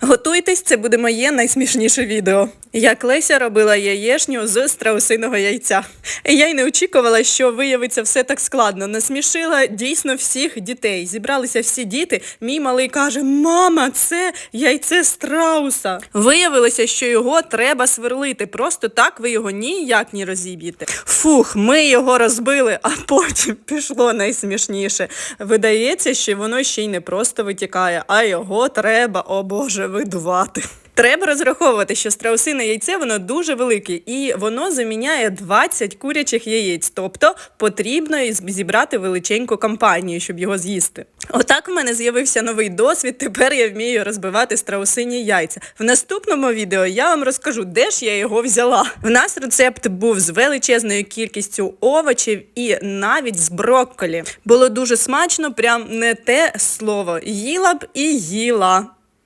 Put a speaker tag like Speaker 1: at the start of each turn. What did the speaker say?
Speaker 1: Готуйтесь, це буде моє найсмішніше відео. Як Леся робила яєшню з страусиного яйця. Я й не очікувала, що виявиться все так складно. Насмішила дійсно всіх дітей. Зібралися всі діти. Мій малий каже: Мама, це яйце страуса. Виявилося, що його треба сверлити. Просто так ви його ніяк не розіб'єте. Фух, ми його розбили, а потім пішло найсмішніше. Видається, що воно ще й не просто витікає, а його треба, о Боже, видувати. Треба розраховувати, що страусине яйце воно дуже велике і воно заміняє 20 курячих яєць. Тобто потрібно зібрати величеньку компанію, щоб його з'їсти. Отак в мене з'явився новий досвід. Тепер я вмію розбивати страусині яйця. В наступному відео я вам розкажу, де ж я його взяла. В нас рецепт був з величезною кількістю овочів і навіть з брокколі. Було дуже смачно, прям не те слово. Їла б і їла.